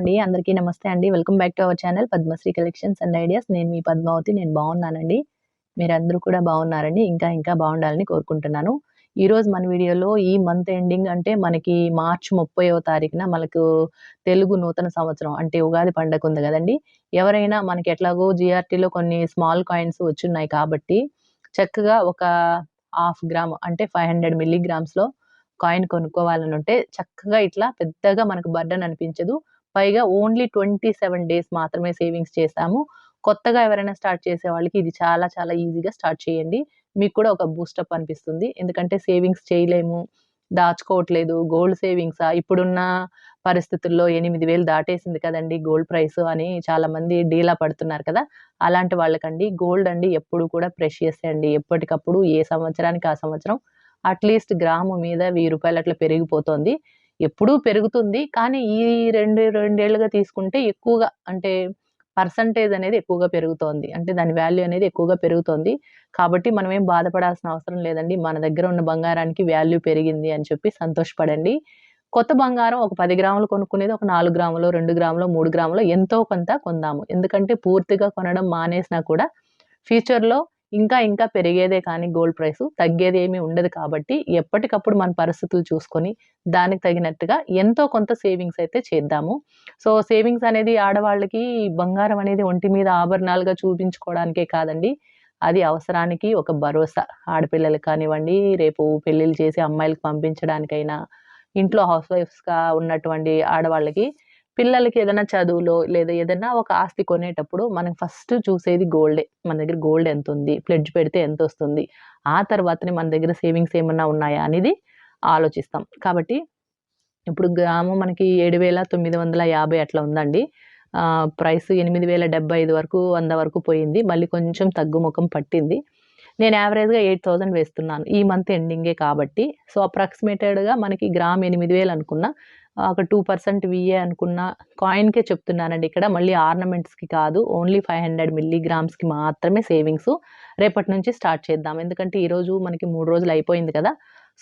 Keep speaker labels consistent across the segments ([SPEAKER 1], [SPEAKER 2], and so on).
[SPEAKER 1] అండి. అందరికీ నమస్తే అండి. Welcome back to our channel Padmasri collections and ideas. నేను మీ పద్మావతి నేను బాగున్నానండి. మీరందరూ కూడా బాగున్నారండి. ఇంకా ఇంకా బాగుండాలని కోరుకుంటున్నాను. ఈరోజు మన వీడియోలో ఈ మంత్ ఎండింగ్ అంటే మనకి మార్చ్ ముప్పైవ తారీఖున మనకు తెలుగు నూతన సంవత్సరం అంటే ఉగాది పండగ ఉంది కదండి. ఎవరైనా మనకి ఎట్లాగో జిఆర్టీలో కొన్ని స్మాల్ కాయిన్స్ వచ్చున్నాయి కాబట్టి చక్కగా ఒక హాఫ్ గ్రామ్ అంటే ఫైవ్ హండ్రెడ్ మిల్లీగ్రామ్స్లో కాయిన్ కొనుక్కోవాలని ఉంటే చక్కగా ఇట్లా పెద్దగా మనకు బర్డన్ అనిపించదు. పైగా ఓన్లీ ట్వంటీ సెవెన్ డేస్ మాత్రమే సేవింగ్స్ చేసాము కొత్తగా ఎవరైనా స్టార్ట్ చేసే వాళ్ళకి ఇది చాలా చాలా ఈజీగా స్టార్ట్ చేయండి. మీకు కూడా ఒక బూస్టప్ అనిపిస్తుంది. ఎందుకంటే సేవింగ్స్ చేయలేము దాచుకోవట్లేదు. గోల్డ్ సేవింగ్సా ఇప్పుడున్న పరిస్థితుల్లో ఎనిమిది వేలు దాటేసింది కదండి గోల్డ్ ప్రైస్ అని చాలా మంది డీలా పడుతున్నారు కదా. అలాంటి వాళ్ళకండి గోల్డ్ అండి ఎప్పుడు కూడా ప్రెషియస్ అండి. ఎప్పటికప్పుడు ఏ సంవత్సరానికి ఆ సంవత్సరం? అట్లీస్ట్ గ్రాము మీద వెయ్యి రూపాయలు అట్లా పెరిగిపోతుంది. ఎప్పుడూ పెరుగుతుంది. కానీ ఈ రెండు రెండేళ్ళుగా తీసుకుంటే ఎక్కువగా అంటే పర్సంటేజ్ అనేది ఎక్కువగా పెరుగుతోంది. అంటే దాని వాల్యూ అనేది ఎక్కువగా పెరుగుతోంది. కాబట్టి మనం ఏం బాధపడాల్సిన అవసరం లేదండి. మన దగ్గర ఉన్న బంగారానికి వాల్యూ పెరిగింది అని చెప్పి సంతోషపడండి. కొత్త బంగారం ఒక పది గ్రాములు కొనుక్కునేది ఒక నాలుగు గ్రాములు రెండు గ్రాములు మూడు గ్రాములు ఎంతో కొంత కొందాము. ఎందుకంటే పూర్తిగా కొనడం మానేసినా కూడా ఫ్యూచర్లో ఇంకా ఇంకా పెరిగేదే కానీ గోల్డ్ ప్రైస్ తగ్గేది ఏమీ ఉండదు కాబట్టి ఎప్పటికప్పుడు మన పరిస్థితులు చూసుకొని దానికి తగినట్టుగా ఎంతో కొంత సేవింగ్స్ అయితే చేద్దాము. సో సేవింగ్స్ అనేది ఆడవాళ్ళకి బంగారం అనేది ఒంటి మీద ఆభరణాలుగా చూపించుకోవడానికే కాదండి. అది అవసరానికి ఒక భరోసా. ఆడపిల్లలకు కానివ్వండి రేపు పెళ్ళిళ్ళు చేసి అమ్మాయిలకు పంపించడానికైనా ఇంట్లో హౌస్ వైఫ్స్గా ఉన్నటువంటి ఆడవాళ్ళకి పిల్లలకి ఏదైనా చదువులో లేదా ఏదైనా ఒక ఆస్తి కొనేటప్పుడు మనం ఫస్ట్ చూసేది గోల్డే. మన దగ్గర గోల్డ్ ఎంత ఉంది ప్లెడ్జ్ పెడితే ఎంత వస్తుంది ఆ తర్వాతనే మన దగ్గర సేవింగ్స్ ఏమన్నా ఉన్నాయా అనేది ఆలోచిస్తాం. కాబట్టి ఇప్పుడు గ్రామం మనకి ఏడు వేల తొమ్మిది వందల యాభై అట్లా ఉందండి. ప్రైస్ ఎనిమిది వేల డెబ్బై ఐదు వరకు వంద వరకు పోయింది. మళ్ళీ కొంచెం తగ్గుముఖం పట్టింది. నేను యావరేజ్గా ఎయిట్ థౌజండ్ వేస్తున్నాను. ఈ మంత్ ఎండింగే కాబట్టి. సో అప్రాక్సిమేటెడ్గా మనకి గ్రామ్ ఎనిమిది వేలు అనుకున్నా ఒక టూ పర్సెంట్ విఏ అనుకున్న కాయిన్కే చెప్తున్నానండి ఇక్కడ. మళ్ళీ ఆర్నమెంట్స్కి కాదు ఓన్లీ ఫైవ్ హండ్రెడ్ మిల్లీగ్రామ్స్కి మాత్రమే సేవింగ్స్ రేపటి నుంచి స్టార్ట్ చేద్దాం. ఎందుకంటే ఈరోజు మనకి మూడు రోజులు అయిపోయింది కదా.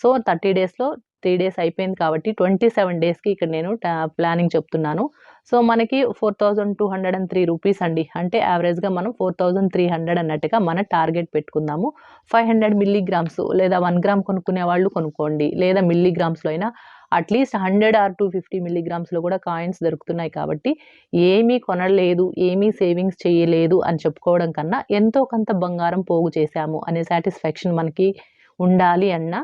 [SPEAKER 1] సో థర్టీ డేస్లో త్రీ డేస్ అయిపోయింది కాబట్టి ట్వంటీ సెవెన్ డేస్కి ఇక్కడ నేను ప్లానింగ్ చెప్తున్నాను. సో మనకి four thousand two hundred and three rupees అండి. అంటే యావరేజ్గా మనం ఫోర్ థౌజండ్ త్రీ హండ్రెడ్ అన్నట్టుగా మన టార్గెట్ పెట్టుకుందాము. ఫైవ్ హండ్రెడ్ మిల్లీగ్రామ్స్ లేదా వన్ గ్రామ్ కొనుక్కునే వాళ్ళు కొనుక్కోండి. లేదా మిల్లీగ్రామ్స్లో అయినా at least hundred or two fifty మిల్లీగ్రామ్స్లో కూడా కాయిన్స్ దొరుకుతున్నాయి కాబట్టి ఏమీ కొనలేదు ఏమీ సేవింగ్స్ చేయలేదు అని చెప్పుకోవడం కన్నా ఎంతో కొంత బంగారం పోగు చేశాము అనే సాటిస్ఫాక్షన్ మనకి ఉండాలి అన్న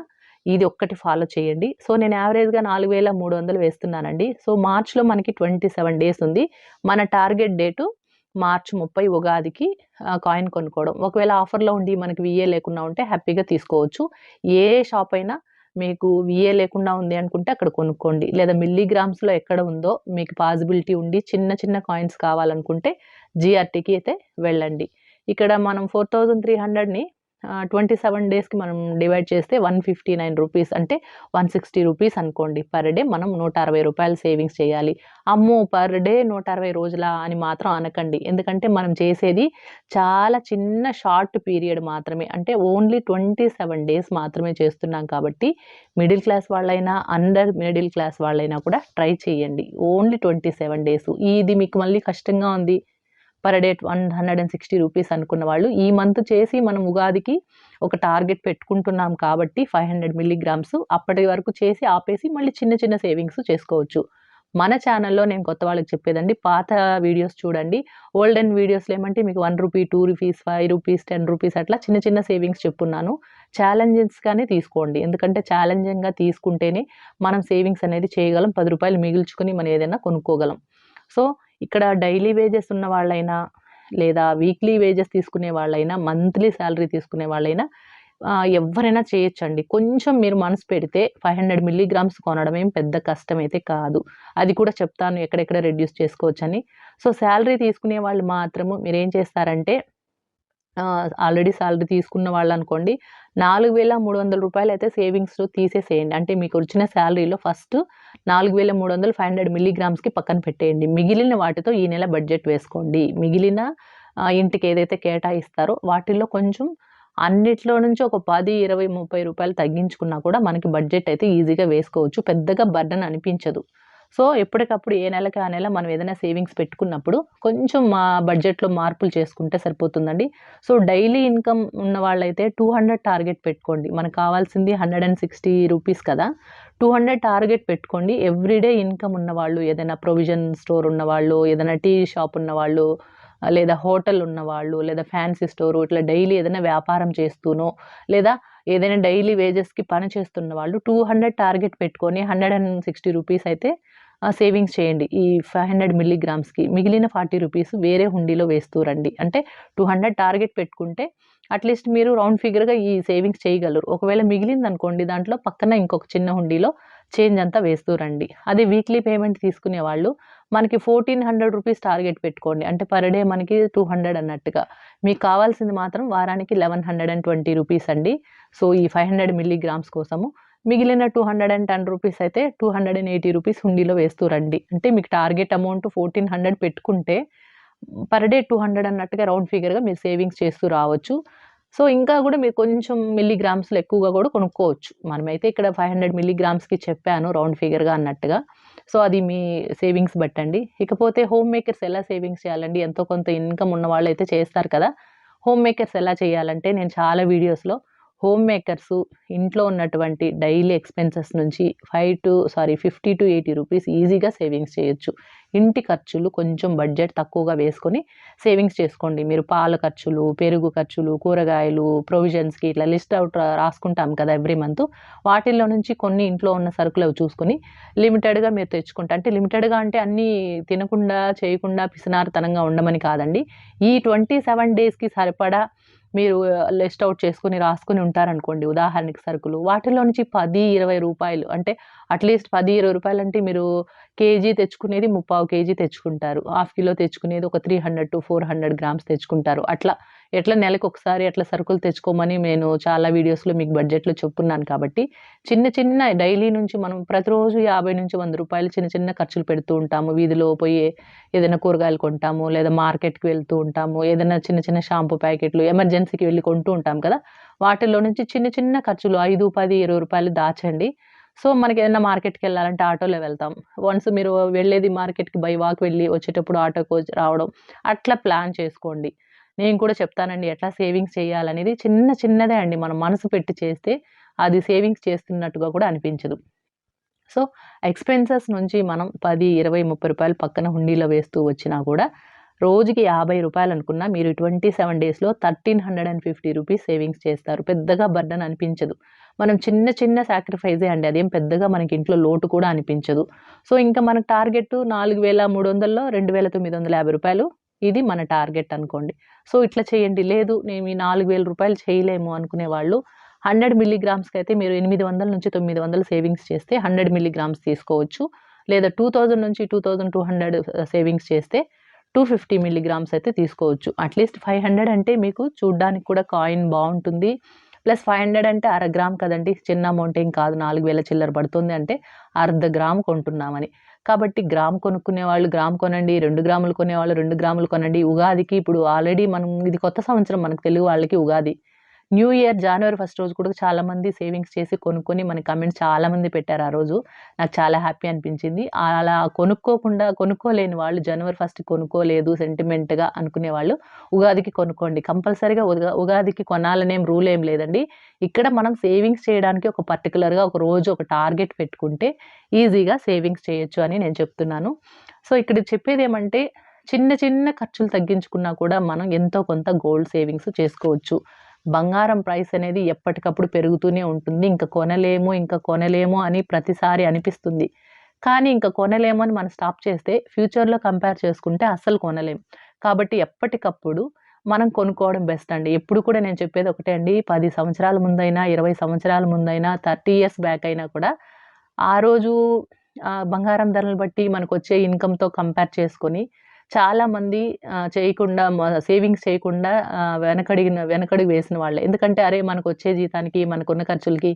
[SPEAKER 1] ఇది ఒక్కటి ఫాలో చేయండి. సో నేను యావరేజ్గా నాలుగు వేల మూడు వందలు వేస్తున్నానండి. సో మార్చ్లో మనకి ట్వంటీ సెవెన్ డేస్ ఉంది. మన టార్గెట్ డేటు మార్చ్ ముప్పై ఉగాదికి కాయిన్ కొనుక్కోవడం. ఒకవేళ ఆఫర్లో ఉండి మనకి విఏ లేకుండా ఉంటే హ్యాపీగా తీసుకోవచ్చు. ఏ షాప్ అయినా మీకు విఏ లేకుండా ఉంది అనుకుంటే అక్కడ కొనుక్కోండి. లేదా మిల్లీగ్రామ్స్లో ఎక్కడ ఉందో మీకు పాసిబిలిటీ ఉండి చిన్న చిన్న కాయిన్స్ కావాలనుకుంటే జిఆర్టీకి అయితే వెళ్ళండి. ఇక్కడ మనం ఫోర్ థౌజండ్ త్రీ హండ్రెడ్ని ట్వంటీ సెవెన్ డేస్కి మనం డివైడ్ చేస్తే వన్ ఫిఫ్టీ నైన్ రూపీస్ అంటే వన్ సిక్స్టీ రూపీస్ అనుకోండి. పర్ డే మనం నూట అరవై రూపాయలు సేవింగ్స్ చేయాలి. అమ్మో పర్ డే నూట అరవై రోజుల అని మాత్రం అనకండి. ఎందుకంటే మనం చేసేది చాలా చిన్న షార్ట్ పీరియడ్ మాత్రమే. అంటే ఓన్లీ ట్వంటీ సెవెన్ డేస్ మాత్రమే చేస్తున్నాం కాబట్టి మిడిల్ క్లాస్ వాళ్ళైనా అండర్ మిడిల్ క్లాస్ వాళ్ళైనా కూడా ట్రై చేయండి. ఓన్లీ ట్వంటీ సెవెన్ డేస్ ఇది మీకు మళ్ళీ కష్టంగా ఉంది. Per day one hundred and sixty rupees అనుకున్న వాళ్ళు ఈ మంత్ చేసి మనం ఉగాదికి ఒక టార్గెట్ పెట్టుకుంటున్నాం కాబట్టి ఫైవ్ హండ్రెడ్ మిల్లీగ్రామ్స్ అప్పటి వరకు చేసి ఆపేసి మళ్ళీ చిన్న చిన్న సేవింగ్స్ చేసుకోవచ్చు. మన ఛానల్లో నేను కొత్త వాళ్ళకి చెప్పేదండి పాత వీడియోస్ చూడండి. ఓల్డెన్ వీడియోస్లో ఏమంటే మీకు one rupee two rupees five rupees ten rupees అట్లా చిన్న చిన్న సేవింగ్స్ చెప్పున్నాను. ఛాలెంజెస్గానే తీసుకోండి. ఎందుకంటే ఛాలెంజింగ్గా తీసుకుంటేనే మనం సేవింగ్స్ అనేది చేయగలం. పది రూపాయలు మిగుల్చుకుని మనం ఏదైనా కొనుక్కోగలం. సో ఇక్కడ డైలీ వేజెస్ ఉన్న వాళ్ళైనా లేదా వీక్లీ వేజెస్ తీసుకునే వాళ్ళైనా మంత్లీ శాలరీ తీసుకునే వాళ్ళైనా ఎవరైనా చేయొచ్చండి. కొంచెం మీరు మనసు పెడితే ఫైవ్ హండ్రెడ్ మిల్లీగ్రామ్స్ కొనడం ఏం పెద్ద కష్టం అయితే కాదు. అది కూడా చెప్తాను ఎక్కడెక్కడ రెడ్యూస్ చేసుకోవచ్చని. సో శాలరీ తీసుకునే వాళ్ళు మాత్రము మీరు ఏం చేస్తారంటే ఆల్రెడీ సాలరీ తీసుకున్న వాళ్ళు అనుకోండి నాలుగు వేల మూడు వందల రూపాయలు అయితే సేవింగ్స్ తీసేసేయండి. అంటే మీకు వచ్చిన శాలరీలో ఫస్ట్ నాలుగు వేల మూడు వందలు ఫైవ్ హండ్రెడ్ మిల్లీగ్రామ్స్కి పక్కన పెట్టేయండి. మిగిలిన వాటితో ఈ నెల బడ్జెట్ వేసుకోండి. మిగిలిన ఇంటికి ఏదైతే కేటాయిస్తారో వాటిల్లో కొంచెం అన్నిట్లో నుంచి ఒక పది ఇరవై ముప్పై రూపాయలు తగ్గించుకున్నా కూడా మనకి బడ్జెట్ అయితే ఈజీగా వేసుకోవచ్చు. పెద్దగా బర్డన్ అనిపించదు. సో ఎప్పటికప్పుడు ఏ నెలకి ఆ నెల మనం ఏదైనా సేవింగ్స్ పెట్టుకున్నప్పుడు కొంచెం మా బడ్జెట్లో మార్పులు చేసుకుంటే సరిపోతుందండి. సో డైలీ ఇన్కమ్ ఉన్న వాళ్ళైతే టూ హండ్రెడ్ టార్గెట్ పెట్టుకోండి. మనకు కావాల్సింది హండ్రెడ్ అండ్ సిక్స్టీ రూపీస్ కదా. టూ హండ్రెడ్ టార్గెట్ పెట్టుకోండి. ఎవ్రీడే ఇన్కమ్ ఉన్నవాళ్ళు ఏదైనా ప్రొవిజన్ స్టోర్ ఉన్నవాళ్ళు ఏదైనా టీ షాప్ ఉన్నవాళ్ళు లేదా హోటల్ ఉన్నవాళ్ళు లేదా ఫ్యాన్సీ స్టోరు ఇట్లా డైలీ ఏదైనా వ్యాపారం చేస్తూనో లేదా ఏదైనా డైలీ వేజెస్కి పని చేస్తున్న వాళ్ళు టూ హండ్రెడ్ టార్గెట్ పెట్టుకొని హండ్రెడ్ అండ్ సిక్స్టీ రూపీస్ అయితే సేవింగ్స్ చేయండి. ఈ ఫైవ్ హండ్రెడ్ మిల్లీగ్రామ్స్కి మిగిలిన ఫార్టీ రూపీస్ వేరే హుండీలో వేస్తూ రండి. అంటే టూ హండ్రెడ్ టార్గెట్ పెట్టుకుంటే అట్లీస్ట్ మీరు రౌండ్ ఫిగర్గా ఈ సేవింగ్స్ చేయగలరు. ఒకవేళ మిగిలింది అనుకోండి దాంట్లో పక్కన ఇంకొక చిన్న హుండీలో చేంజ్ అంతా వేస్తూ రండి. అదే వీక్లీ పేమెంట్ తీసుకునే వాళ్ళు మనకి ఫోర్టీన్ హండ్రెడ్ రూపీస్ టార్గెట్ పెట్టుకోండి. అంటే పర్ డే మనకి టూ హండ్రెడ్ అన్నట్టుగా. మీకు కావాల్సింది మాత్రం వారానికి eleven hundred and twenty rupees అండి. సో ఈ ఫైవ్ హండ్రెడ్ మిల్లీగ్రామ్స్ కోసము. మిగిలిన two hundred and ten rupees అయితే two hundred and eighty rupees హుండీలో వేస్తూ రండి. అంటే మీకు టార్గెట్ అమౌంట్ ఫోర్టీన్ హండ్రెడ్ పెట్టుకుంటే పర్ డే టూ హండ్రెడ్ అన్నట్టుగా రౌండ్ ఫిగర్గా మీరు సేవింగ్స్ చేస్తూ రావచ్చు. సో ఇంకా కూడా మీరు కొంచెం మిల్లీగ్రామ్స్లో ఎక్కువగా కూడా కొనుక్కోవచ్చు. మనమైతే ఇక్కడ ఫైవ్ హండ్రెడ్ మిల్లీగ్రామ్స్కి చెప్పాను రౌండ్ ఫిగర్గా అన్నట్టుగా. సో అది మీ సేవింగ్స్ బట్టండి. ఇకపోతే హోమ్ మేకర్స్ ఎలా సేవింగ్స్ చేయాలండి? ఎంతో కొంత ఇన్కమ్ ఉన్న వాళ్ళు అయితే చేస్తారు కదా. హోమ్ మేకర్స్ ఎలా చేయాలంటే నేను చాలా వీడియోస్లో హోమ్ మేకర్స్ ఇంట్లో ఉన్నటువంటి డైలీ ఎక్స్పెన్సెస్ నుంచి five to sorry fifty to eighty rupees ఈజీగా సేవింగ్స్ చేయొచ్చు. ఇంటి ఖర్చులు కొంచెం బడ్జెట్ తక్కువగా వేసుకొని సేవింగ్స్ చేసుకోండి. మీరు పాల ఖర్చులు పెరుగు ఖర్చులు కూరగాయలు ప్రొవిజన్స్కి ఇట్లా లిస్ట్ అవుట్ రాసుకుంటాం కదా ఎవ్రీ మంత్. వాటిల్లో నుంచి కొన్ని ఇంట్లో ఉన్న సరుకులు అవి చూసుకొని లిమిటెడ్గా మీరు తెచ్చుకుంటా అంటే లిమిటెడ్గా అంటే అన్నీ తినకుండా చేయకుండా పిసినారతనంగా ఉండమని కాదండి. ఈ ట్వంటీ సెవెన్ డేస్కి సరిపడా మీరు లిస్ట్ అవుట్ చేసుకుని రాసుకుని ఉంటారనుకోండి ఉదాహరణకి సరుకులు వాటిలో నుంచి పది ఇరవై రూపాయలు అంటే అట్లీస్ట్ పది ఇరవై రూపాయలు అంటే మీరు కేజీ తెచ్చుకునేది ముప్పావు కేజీ తెచ్చుకుంటారు. హాఫ్ కిలో తెచ్చుకునేది ఒక three hundred to four hundred grams తెచ్చుకుంటారు. అట్లా ఎట్లా నెలకు ఒకసారి అట్లా సరుకులు తెచ్చుకోమని నేను చాలా వీడియోస్లో మీకు బడ్జెట్లో చెప్పున్నాను కాబట్టి చిన్న చిన్న డైలీ నుంచి మనం ప్రతిరోజు యాభై నుంచి వంద రూపాయలు చిన్న చిన్న ఖర్చులు పెడుతూ ఉంటాము. వీధిలో పోయి ఏదైనా కూరగాయలు కొంటాము లేదా మార్కెట్కి వెళ్తూ ఉంటాము ఏదైనా చిన్న చిన్న షాంపూ ప్యాకెట్లు ఎమర్జెన్సీకి వెళ్ళి కొంటూ ఉంటాం కదా. వాటిల్లో నుంచి చిన్న చిన్న ఖర్చులు ఐదు పది ఇరవై రూపాయలు దాచండి. సో మనకి ఏదైనా మార్కెట్కి వెళ్ళాలంటే ఆటోలో వెళ్తాం. వన్స్ మీరు వెళ్ళేది మార్కెట్కి బై వాక్ వెళ్ళి వచ్చేటప్పుడు ఆటోకి రావడం అట్లా ప్లాన్ చేసుకోండి. నేను కూడా చెప్తానండి ఎట్లా సేవింగ్స్ చేయాలనేది చిన్న చిన్నదే అండి. మనం మనసు పెట్టి చేస్తే అది సేవింగ్స్ చేస్తున్నట్టుగా కూడా అనిపించదు. సో ఎక్స్పెన్సెస్ నుంచి మనం పది ఇరవై ముప్పై రూపాయలు పక్కన హుండీలో వేస్తూ వచ్చినా కూడా రోజుకి యాభై రూపాయలు అనుకున్నా మీరు ట్వంటీ సెవెన్ డేస్లో thirteen hundred and fifty rupees savings చేస్తారు. పెద్దగా బర్డన్ అనిపించదు. మనం చిన్న చిన్న సాక్రిఫైజే అండి. అదేం పెద్దగా మనకి ఇంట్లో లోటు కూడా అనిపించదు. సో ఇంకా మనకు టార్గెట్ నాలుగు వేల మూడు వందల్లో రెండు వేల తొమ్మిది వందల యాభై రూపాయలు. ఇది మన టార్గెట్ అనుకోండి. సో ఇట్లా చేయండి. లేదు నేను ఈ నాలుగు వేల రూపాయలు చేయలేము అనుకునే వాళ్ళు హండ్రెడ్ మిల్లీగ్రామ్స్కి అయితే మీరు ఎనిమిది వందల నుంచి తొమ్మిది వందలు సేవింగ్స్ చేస్తే హండ్రెడ్ మిల్లీగ్రామ్స్ తీసుకోవచ్చు. లేదా టూ థౌజండ్ నుంచి two thousand two hundred savings చేస్తే టూ ఫిఫ్టీ మిల్లీగ్రామ్స్ అయితే తీసుకోవచ్చు. అట్లీస్ట్ ఫైవ్ హండ్రెడ్ అంటే మీకు చూడ్డానికి కూడా కాయిన్ బాగుంటుంది. ప్లస్ ఫైవ్ హండ్రెడ్ అంటే అర గ్రామ్ కదండి. చిన్న అమౌంట్ ఏం కాదు. నాలుగు వేల చిల్లర పడుతుంది అంటే అర్ధ గ్రామ్ కొంటున్నామని. కాబట్టి గ్రామ్ కొనుక్కునే వాళ్ళు గ్రామ్ కొనండి రెండు గ్రాములు కొనేవాళ్ళు రెండు గ్రాములు కొనండి. ఉగాదికి ఇప్పుడు ఆల్రెడీ మనం ఇది కొత్త సంవత్సరం మనకు తెలుగు వాళ్ళకి Ugadi. New year January first రోజు కూడా చాలామంది సేవింగ్స్ చేసి కొనుక్కొని మన కమెంట్స్ చాలామంది పెట్టారు ఆ రోజు. నాకు చాలా హ్యాపీ అనిపించింది. అలా కొనుక్కోకుండా కొనుక్కోలేని వాళ్ళు జనవరి ఫస్ట్ కొనుక్కోలేదు సెంటిమెంట్గా అనుకునే వాళ్ళు ఉగాదికి కొనుక్కోండి. కంపల్సరీగా ఉగా ఉగాదికి కొనాలనేం రూల్ ఏం లేదండి. ఇక్కడ మనం సేవింగ్స్ చేయడానికి ఒక పర్టికులర్గా ఒక రోజు ఒక టార్గెట్ పెట్టుకుంటే ఈజీగా సేవింగ్స్ చేయొచ్చు అని నేను చెప్తున్నాను. సో ఇక్కడ చెప్పేది ఏమంటే చిన్న చిన్న ఖర్చులు తగ్గించుకున్నా కూడా మనం ఎంతో కొంత గోల్డ్ సేవింగ్స్ చేసుకోవచ్చు. బంగారం ప్రైస్ అనేది ఎప్పటికప్పుడు పెరుగుతూనే ఉంటుంది. ఇంకా కొనలేము ఇంకా కొనలేము అని ప్రతిసారి అనిపిస్తుంది. కానీ ఇంకా కొనలేము అని మనం స్టాప్ చేస్తే ఫ్యూచర్లో కంపేర్ చేసుకుంటే అస్సలు కొనలేము కాబట్టి ఎప్పటికప్పుడు మనం కొనుక్కోవడం బెస్ట్ అండి. ఎప్పుడు కూడా నేను చెప్పేది ఒకటే అండి. పది సంవత్సరాల ముందైనా ఇరవై సంవత్సరాల ముందైనా థర్టీ ఇయర్స్ బ్యాక్ అయినా కూడా ఆ రోజు బంగారం ధరలు బట్టి మనకు వచ్చే ఇన్కమ్తో కంపేర్ చేసుకొని చాలామంది చేయకుండా సేవింగ్స్ చేయకుండా వెనకడిగిన వెనకడుగు వేసిన వాళ్ళే. ఎందుకంటే అరే మనకు వచ్చే జీతానికి మనకున్న ఖర్చులకి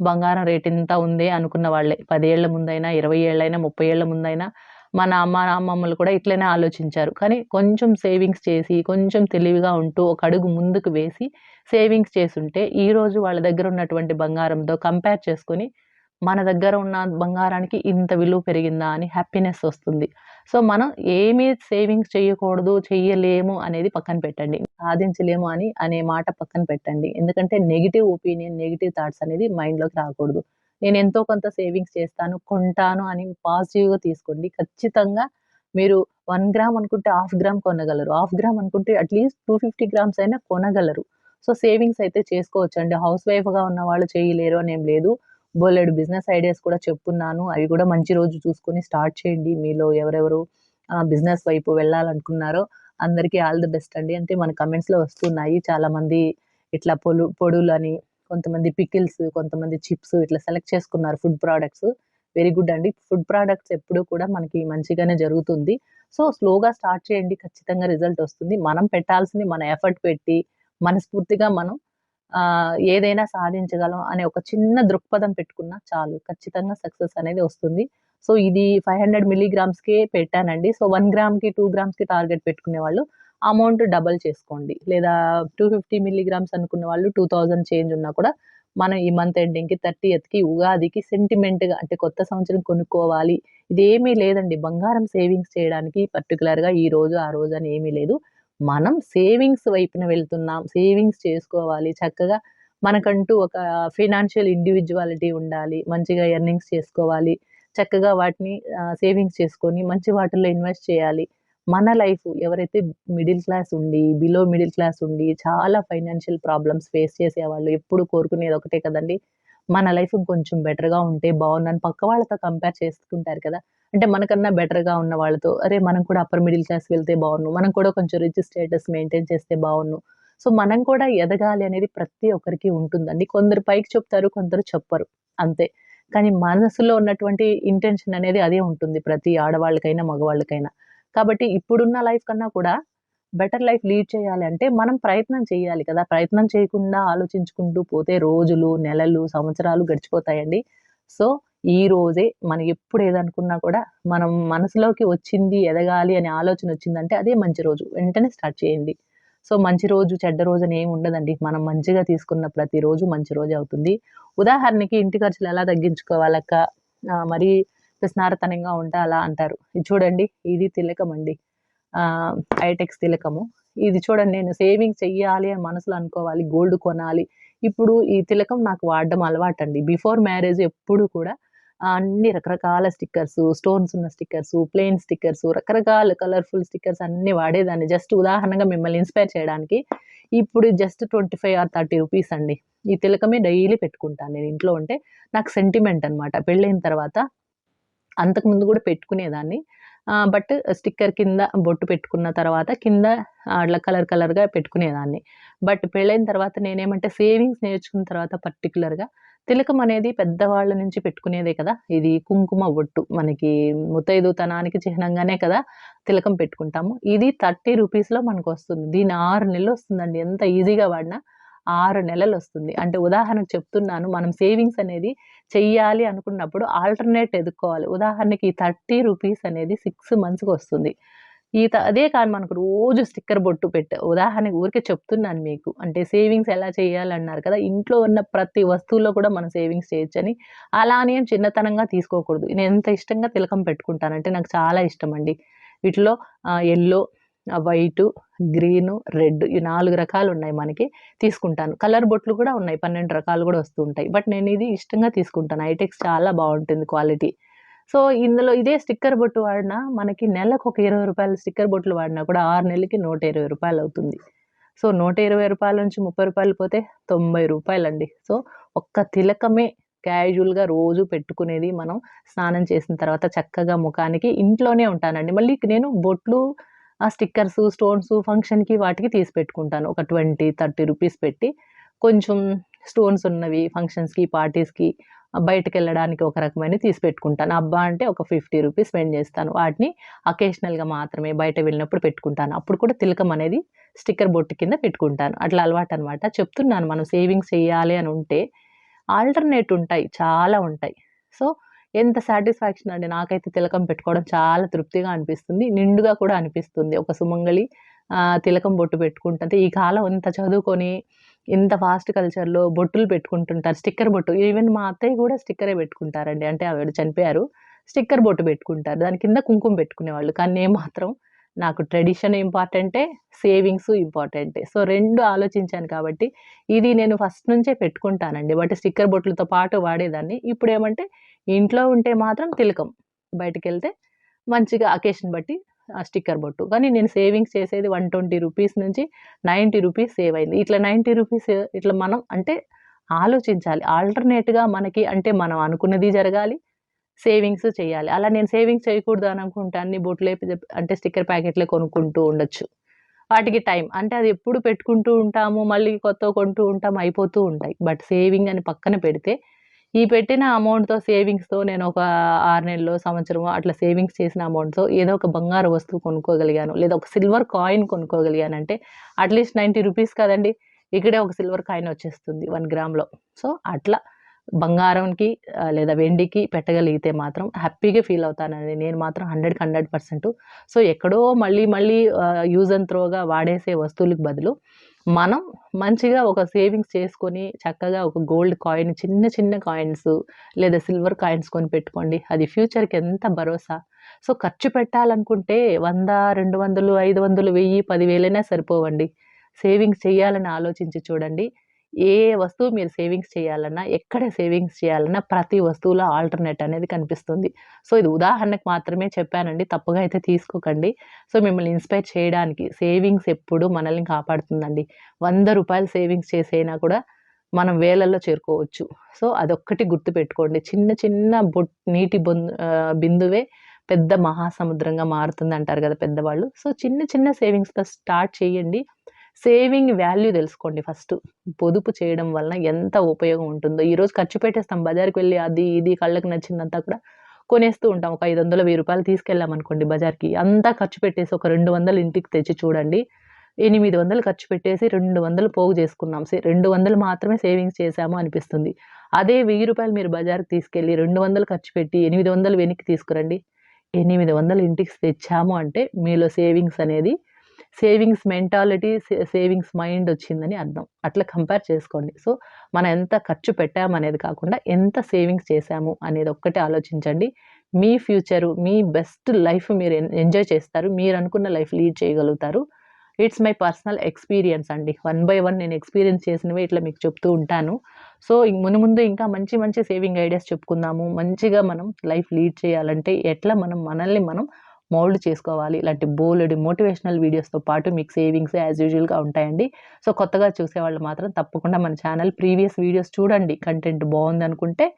[SPEAKER 1] బంగారం రేట్ ఇంత ఉంది అనుకున్న వాళ్ళే. పదేళ్ళ ముందైనా ఇరవై ఏళ్ళైనా ముప్పై ఏళ్ళ ముందైనా మన అమ్మ అమ్మమ్మలు కూడా ఇట్లనే ఆలోచించారు. కానీ కొంచెం సేవింగ్స్ చేసి కొంచెం తెలివిగా ఉంటూ ఒక అడుగు ముందుకు వేసి సేవింగ్స్ చేసుంటే ఈరోజు వాళ్ళ దగ్గర ఉన్నటువంటి బంగారంతో కంపేర్ చేసుకొని మన దగ్గర ఉన్న బంగారానికి ఇంత విలువ పెరిగిందా అని హ్యాపీనెస్ వస్తుంది. సో మనం ఏమీ సేవింగ్స్ చేయకూడదు చెయ్యలేము అనేది పక్కన పెట్టండి. సాధించలేము అని అనే మాట పక్కన పెట్టండి. ఎందుకంటే నెగిటివ్ ఒపీనియన్ నెగిటివ్ థాట్స్ అనేది మైండ్లోకి రాకూడదు. నేను ఎంతో కొంత సేవింగ్స్ చేస్తాను కొంటాను అని పాజిటివ్గా తీసుకోండి. ఖచ్చితంగా మీరు వన్ గ్రామ్ అనుకుంటే హాఫ్ గ్రామ్ కొనగలరు. హాఫ్ గ్రామ్ అనుకుంటే at least two fifty grams అయినా కొనగలరు. సో సేవింగ్స్ అయితే చేసుకోవచ్చు అండి హౌస్ వైఫ్గా ఉన్న వాళ్ళు చేయలేరు అని ఏం లేదు. బోలెడు బిజినెస్ ఐడియాస్ కూడా చెప్పున్నాను. అవి కూడా మంచి రోజు చూసుకొని స్టార్ట్ చేయండి. మీలో ఎవరెవరు బిజినెస్ వైపు వెళ్ళాలనుకున్నారో అందరికీ ఆల్ ది బెస్ట్ అండి. అంటే మన కమెంట్స్లో వస్తున్నాయి. చాలామంది ఇట్లా పొలు పొడులని కొంతమంది పికిల్స్ కొంతమంది చిప్స్ ఇట్లా సెలెక్ట్ చేసుకున్నారు ఫుడ్ ప్రోడక్ట్స్. వెరీ గుడ్ అండి. ఫుడ్ ప్రోడక్ట్స్ ఎప్పుడు కూడా మనకి మంచిగానే జరుగుతుంది. సో స్లోగా స్టార్ట్ చేయండి. ఖచ్చితంగా రిజల్ట్ వస్తుంది. మనం పెట్టాల్సింది మన ఎఫర్ట్ పెట్టి మనస్ఫూర్తిగా మనం ఏదైనా సాధించగలం అనే ఒక చిన్న దృక్పథం పెట్టుకున్నా చాలు. ఖచ్చితంగా సక్సెస్ అనేది వస్తుంది. సో ఇది ఫైవ్ హండ్రెడ్ మిల్లీగ్రామ్స్కే పెట్టానండి. సో వన్ గ్రామ్కి టూ గ్రామ్స్కి టార్గెట్ పెట్టుకునే వాళ్ళు అమౌంట్ డబల్ చేసుకోండి. లేదా టూ ఫిఫ్టీ మిల్లీగ్రామ్స్ అనుకున్న వాళ్ళు టూ థౌజండ్ చేంజ్ ఉన్నా కూడా మనం ఈ మంత్ ఎండింగ్కి థర్టీ ఎత్కి ఉగాదికి సెంటిమెంట్గా అంటే కొత్త సంవత్సరం కొనుక్కోవాలి. ఇదేమీ లేదండి. బంగారం సేవింగ్స్ చేయడానికి పర్టికులర్గా ఈ రోజు ఆ రోజు అని ఏమీ లేదు. మనం సేవింగ్స్ వైపున వెళ్తున్నాం సేవింగ్స్ చేసుకోవాలి. చక్కగా మనకంటూ ఒక ఫైనాన్షియల్ ఇండివిజువాలిటీ ఉండాలి. మంచిగా ఎర్నింగ్స్ చేసుకోవాలి. చక్కగా వాటిని సేవింగ్స్ చేసుకొని మంచి వాటిల్లో ఇన్వెస్ట్ చేయాలి. మన లైఫ్ ఎవరైతే మిడిల్ క్లాస్ ఉండి బిలో మిడిల్ క్లాస్ ఉండి చాలా ఫైనాన్షియల్ ప్రాబ్లమ్స్ ఫేస్ చేసేవాళ్ళు ఎప్పుడు కోరుకునేది ఒకటే కదండి. మన లైఫ్ కొంచెం బెటర్గా ఉంటే బాగుందని పక్క వాళ్ళతో కంపేర్ చేసుకుంటారు కదా. అంటే మనకన్నా బెటర్గా ఉన్న వాళ్ళతో అరే మనం కూడా అప్పర్ మిడిల్ క్లాస్ వెళ్తే బాగున్ను మనం కూడా కొంచెం రిచ్ స్టేటస్ మెయింటైన్ చేస్తే బాగున్ను సో మనం కూడా ఎదగాలి అనేది ప్రతి ఒక్కరికి ఉంటుందండి. కొందరు పైకి చెప్తారు కొందరు చెప్పరు అంతే. కానీ మనసులో ఉన్నటువంటి ఇంటెన్షన్ అనేది అదే ఉంటుంది ప్రతి ఆడవాళ్ళకైనా మగవాళ్ళకైనా. కాబట్టి ఇప్పుడున్న లైఫ్ కన్నా కూడా బెటర్ లైఫ్ లీడ్ చేయాలి అంటే మనం ప్రయత్నం చేయాలి కదా. ప్రయత్నం చేయకుండా ఆలోచించుకుంటూ పోతే రోజులు నెలలు సంవత్సరాలు గడిచిపోతాయండి. సో ఈ రోజే మనం ఎప్పుడు ఏదనుకున్నా కూడా మనం మనసులోకి వచ్చింది ఎదగాలి అనే ఆలోచన వచ్చిందంటే అదే మంచి రోజు. వెంటనే స్టార్ట్ చేయండి. సో మంచి రోజు చెడ్డ రోజు అని ఏమి ఉండదండి. మనం మంచిగా తీసుకున్న ప్రతి రోజు మంచి రోజు అవుతుంది. ఉదాహరణకి ఇంటి ఖర్చులు ఎలా తగ్గించుకోవాలక్క? మరి స్నారతనంగా ఉంటే అలా అంటారు. ఇది చూడండి ఇది తిలకం అండి ఐటెక్స్ తిలకము. ఇది చూడండి నేను సేవింగ్ చెయ్యాలి అని మనసులో అనుకోవాలి గోల్డ్ కొనాలి. ఇప్పుడు ఈ తిలకం నాకు వాడడం అలవాటండి. బిఫోర్ మ్యారేజ్ ఎప్పుడు కూడా అన్ని రకరకాల స్టిక్కర్స్ స్టోన్స్ ఉన్న స్టిక్కర్స్ ప్లెయిన్ స్టిక్కర్స్ రకరకాల కలర్ఫుల్ స్టిక్కర్స్ అన్ని వాడేదాన్ని. జస్ట్ ఉదాహరణగా మిమ్మల్ని ఇన్స్పైర్ చేయడానికి ఇప్పుడు just twenty five or thirty rupees అండి. ఈ తిలకమే డైలీ పెట్టుకుంటాను నేను ఇంట్లో ఉంటే. నాకు సెంటిమెంట్ అనమాట పెళ్ళైన తర్వాత అంతకుముందు కూడా పెట్టుకునేదాన్ని. బట్ స్టిక్కర్ కింద బొట్టు పెట్టుకున్న తర్వాత కింద అట్లా కలర్ కలర్గా పెట్టుకునేదాన్ని. బట్ పెళ్ళైన తర్వాత నేనేమంటే సేవింగ్స్ నేర్చుకున్న తర్వాత పర్టికులర్గా తిలకం అనేది పెద్దవాళ్ళ నుంచి పెట్టుకునేదే కదా. ఇది కుంకుమ బొట్టు మనకి ముత్తైదుతనానికి చిహ్నంగానే కదా తిలకం పెట్టుకుంటాము. ఇది థర్టీ రూపీస్లో మనకు వస్తుంది దీని ఆరు నెలలు వస్తుందండి. ఎంత ఈజీగా వాడినా ఆరు నెలలు వస్తుంది అంటే ఉదాహరణకు చెప్తున్నాను మనం సేవింగ్స్ అనేది చెయ్యాలి అనుకున్నప్పుడు ఆల్టర్నేట్ ఎదుర్కోవాలి ఉదాహరణకి థర్టీ రూపీస్ అనేది సిక్స్ మంత్స్కి వస్తుంది. ఈ అదే కాదు మనకు రోజు స్టిక్కర్ బొట్టు పెట్ట ఉదాహరణకి ఊరికే చెప్తున్నాను మీకు. అంటే సేవింగ్స్ ఎలా చేయాలన్నారు కదా ఇంట్లో ఉన్న ప్రతి వస్తువులో కూడా మనం సేవింగ్స్ చేయొచ్చని అలా అని చిన్నతనంగా తీసుకోకూడదు. నేను ఎంత ఇష్టంగా తిలకం పెట్టుకుంటానంటే నాకు చాలా ఇష్టం అండి. వీటిలో ఎల్లో వైటు గ్రీను రెడ్ ఈ నాలుగు రకాలు ఉన్నాయి మనకి తీసుకుంటాను. కలర్ బొట్లు కూడా ఉన్నాయి పన్నెండు రకాలు కూడా వస్తూ ఉంటాయి. బట్ నేను ఇది ఇష్టంగా తీసుకుంటాను. ఐటెక్స్ చాలా బాగుంటుంది క్వాలిటీ. సో ఇందులో ఇదే స్టిక్కర్ బొట్టు వాడినా మనకి నెలకు ఒక ఇరవై రూపాయల స్టిక్కర్ బొట్లు వాడినా కూడా ఆరు నెలలకి నూట ఇరవై రూపాయలు అవుతుంది. సో నూట ఇరవై రూపాయల నుంచి ముప్పై రూపాయలు పోతే తొంభై రూపాయలు అండి సో ఒక్క తిలకమే క్యాజువల్గా రోజు పెట్టుకునేది మనం స్నానం చేసిన తర్వాత చక్కగా ముఖానికి ఇంట్లోనే ఉంటానండి. మళ్ళీ నేను బొట్లు ఆ స్టిక్కర్స్ స్టోన్స్ ఫంక్షన్కి వాటికి తీసి పెట్టుకుంటాను. ఒక ట్వంటీ థర్టీ రూపీస్ పెట్టి. కొంచెం స్టోన్స్ ఉన్నవి ఫంక్షన్స్కి పార్టీస్కి బయటకు వెళ్ళడానికి ఒక రకమైన తీసి పెట్టుకుంటాను. అబ్బా అంటే ఒక ఫిఫ్టీ రూపీస్ స్పెండ్ చేస్తాను. వాటిని అకేషనల్గా మాత్రమే బయట వెళ్ళినప్పుడు పెట్టుకుంటాను. అప్పుడు కూడా తిలకం అనేది స్టిక్కర్ బొట్టు కింద పెట్టుకుంటాను. అట్లా అలవాటు అనమాట చెప్తున్నాను మనం సేవింగ్స్ చేయాలి అని ఉంటే ఆల్టర్నేట్ ఉంటాయి. చాలా ఉంటాయి. సో ఎంత సాటిస్ఫాక్షన్ అండి నాకైతే తిలకం పెట్టుకోవడం చాలా తృప్తిగా అనిపిస్తుంది నిండుగా కూడా అనిపిస్తుంది ఒక సుమంగళి తిలకం బొట్టు పెట్టుకుంటుంది ఈ కాలం ఇంత చదువుకొని ఇంత ఫాస్ట్ కల్చర్‌లో బొట్టులు పెట్టుకుంటుంటారు. స్టిక్కర్ బొట్టు. ఈవెన్ మా అత్తయ్య కూడా స్టిక్కరే పెట్టుకుంటారండి. అంటే ఆవిడ చనిపోయారు. స్టిక్కర్ బొట్టు పెట్టుకుంటారు. దాని కింద కుంకుమ పెట్టుకునేవాళ్ళు. కానీ నేను మాత్రం నాకు ట్రెడిషన్ ఇంపార్టెంటే, సేవింగ్స్ ఇంపార్టెంటే. సో, రెండు ఆలోచించాను కాబట్టి, ఇది నేను ఫస్ట్ నుంచే పెట్టుకుంటానండి. బట్ స్టిక్కర్ బొట్లతో పాటు వాడేదాన్ని. ఇప్పుడు ఏమంటే ఇంట్లో ఉంటే మాత్రం తిలకం. బయటికెళ్తే మంచిగా అకేషన్ బట్టి ఆ స్టిక్కర్ బొట్టు. కానీ నేను సేవింగ్స్ చేసేది 120 రూపీస్ నుంచి 90 రూపీస్ సేవ్ అయింది. ఇట్లా 90 రూపీస్ ఇట్లా మనం అంటే ఆలోచించాలి. ఆల్టర్‌నేట్‌గా మనకి అంటే మనం అనుకున్నది జరగాలి. సేవింగ్స్ చేయాలి. అలా నేను సేవింగ్స్ చేయకూడదు అని అనుకుంటే అన్ని బొట్లే అంటే స్టిక్కర్ ప్యాకెట్లే కొనుక్కుంటూ ఉండొచ్చు. వాటికి టైం అంటే అది ఎప్పుడు పెట్టుకుంటూ ఉంటాము. మళ్ళీ కొత్త కొంటూ ఉంటాం. అయిపోతూ ఉంటాయి. బట్ సేవింగ్ అని పక్కన పెడితే, ఈ పెట్టిన అమౌంట్‌తో సేవింగ్స్‌తో నేను ఒక ఆరు నెలలు సంవత్సరం అట్లా సేవింగ్స్ చేసిన అమౌంట్‌తో ఏదో ఒక బంగారు వస్తువు కొనుక్కోగలిగాను. లేదా ఒక సిల్వర్ కాయిన్ కొనుక్కోగలిగానంటే అట్‌లీస్ట్ 90 రూపీస్ కదండీ! ఇక్కడే ఒక సిల్వర్ కాయిన్ వచ్చేస్తుంది వన్ గ్రామ్‌లో. సో, అట్లా బంగారంకి లేదా వెండికి పెట్టగలిగితే మాత్రం హ్యాపీగా ఫీల్ అవుతానండి. నేను మాత్రం 100కి 100% సో, ఎక్కడో మళ్ళీ మళ్ళీ యూజ్ అండ్ త్రోగా వాడేసే వస్తువులకు బదులు, మనం మంచిగా ఒక సేవింగ్స్ చేసుకొని చక్కగా ఒక గోల్డ్ కాయిన్ చిన్న చిన్న కాయిన్స్ లేదా సిల్వర్ కాయిన్స్ కొని పెట్టుకోండి. అది ఫ్యూచర్‌కి ఎంత భరోసా. సో, ఖర్చు పెట్టాలనుకుంటే వంద రెండు వందలు ఐదు వందలు వెయ్యి పదివేలైనా సరిపోవండి. సేవింగ్స్ చేయాలని ఆలోచించి చూడండి. ఏ వస్తువు మీరు సేవింగ్స్ చేయాలన్నా, ఎక్కడ సేవింగ్స్ చేయాలన్నా ప్రతి వస్తువులో ఆల్టర్‌నేట్ అనేది కనిపిస్తుంది. సో, ఇది ఉదాహరణకు మాత్రమే చెప్పానండి. తప్పుగా అయితే తీసుకోకండి. సో, మిమ్మల్ని ఇన్‌స్పైర్ చేయడానికి సేవింగ్స్ ఎప్పుడు మనల్ని కాపాడుతుందండి. వంద రూపాయలు సేవింగ్స్ చేసైనా కూడా మనం వేలల్లో చేరుకోవచ్చు. సో, అదొక్కటి గుర్తుపెట్టుకోండి. చిన్న చిన్న బొట్ నీటి బొన్ బిందువే పెద్ద మహాసముద్రంగా మారుతుంది అంటారు కదా పెద్దవాళ్ళు. సో, చిన్న చిన్న సేవింగ్స్‌తో స్టార్ట్ చేయండి. సేవింగ్ వాల్యూ తెలుసుకోండి ఫస్ట్ పొదుపు చేయడం వలన ఎంత ఉపయోగం ఉంటుందో. ఈరోజు ఖర్చు పెట్టేస్తాం బజార్‌కి వెళ్ళి అది, ఇది కళ్ళకి నచ్చిందంతా కూడా కొనేస్తూ ఉంటాం. ఒక ఐదు వందల వెయ్యి రూపాయలు తీసుకెళ్ళాం అనుకోండి బజార్‌కి. అంతా ఖర్చు పెట్టేసి ఒక 200 ఇంటికి తెచ్చి చూడండి. 800 ఖర్చు పెట్టేసి 200 పోగు చేసుకున్నాం. రెండు వందలు మాత్రమే సేవింగ్స్ చేశాము అనిపిస్తుంది. అదే వెయ్యి రూపాయలు మీరు బజార్‌కి తీసుకెళ్ళి 200 ఖర్చు పెట్టి 800 వెనక్కి తీసుకురండి. 800 ఇంటికి తెచ్చాము అంటే మీలో సేవింగ్స్ అనేది savings mentality, say savings mind వచ్చిందని అర్థం. అట్లా కంపేర్ చేసుకోండి. సో, మనం ఎంత ఖర్చు పెట్టామనేది కాకుండా ఎంత సేవింగ్స్ చేశాము అనేది ఒక్కటే ఆలోచించండి. మీ ఫ్యూచరు, మీ బెస్ట్ లైఫ్ మీరు ఎంజాయ్ చేస్తారు. మీరు అనుకున్న లైఫ్ లీడ్ చేయగలుగుతారు. ఇట్స్ మై పర్సనల్ ఎక్స్‌పీరియన్స్ అండి. వన్ బై వన్ నేను ఎక్స్‌పీరియన్స్ చేసినవి ఇట్లా మీకు చెప్తూ ఉంటాను. సో, ముందు ముందు ఇంకా మంచి మంచి సేవింగ్ ఐడియాస్ చెప్పుకుందాము. మంచిగా మనం లైఫ్ లీడ్ చేయాలంటే ఎట్లా మనం మనల్ని మనం మౌల్డ్ చేసుకోవాలి. ఇలాంటి బోలెడు మోటివేషనల్ వీడియోస్‌తో పాటు మీకు సేవింగ్స్ యాజ్ యూజువల్‌గా ఉంటాయండి. సో, కొత్తగా చూసేవాళ్ళు మాత్రం తప్పకుండా మన ఛానల్ ప్రీవియస్ వీడియోస్ చూడండి. కంటెంట్ బాగుందనుకుంటే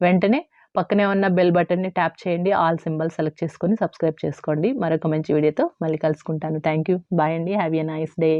[SPEAKER 1] వెంటనే పక్కనే ఉన్న బెల్ బటన్‌ని ట్యాప్ చేయండి. ఆల్ సింబల్ సెలెక్ట్ చేసుకొని సబ్స్క్రైబ్ చేసుకోండి. మరొక మంచి వీడియోతో మళ్ళీ కలుసుకుంటాను. Thank you. బాయ్ అండి. Have a nice day.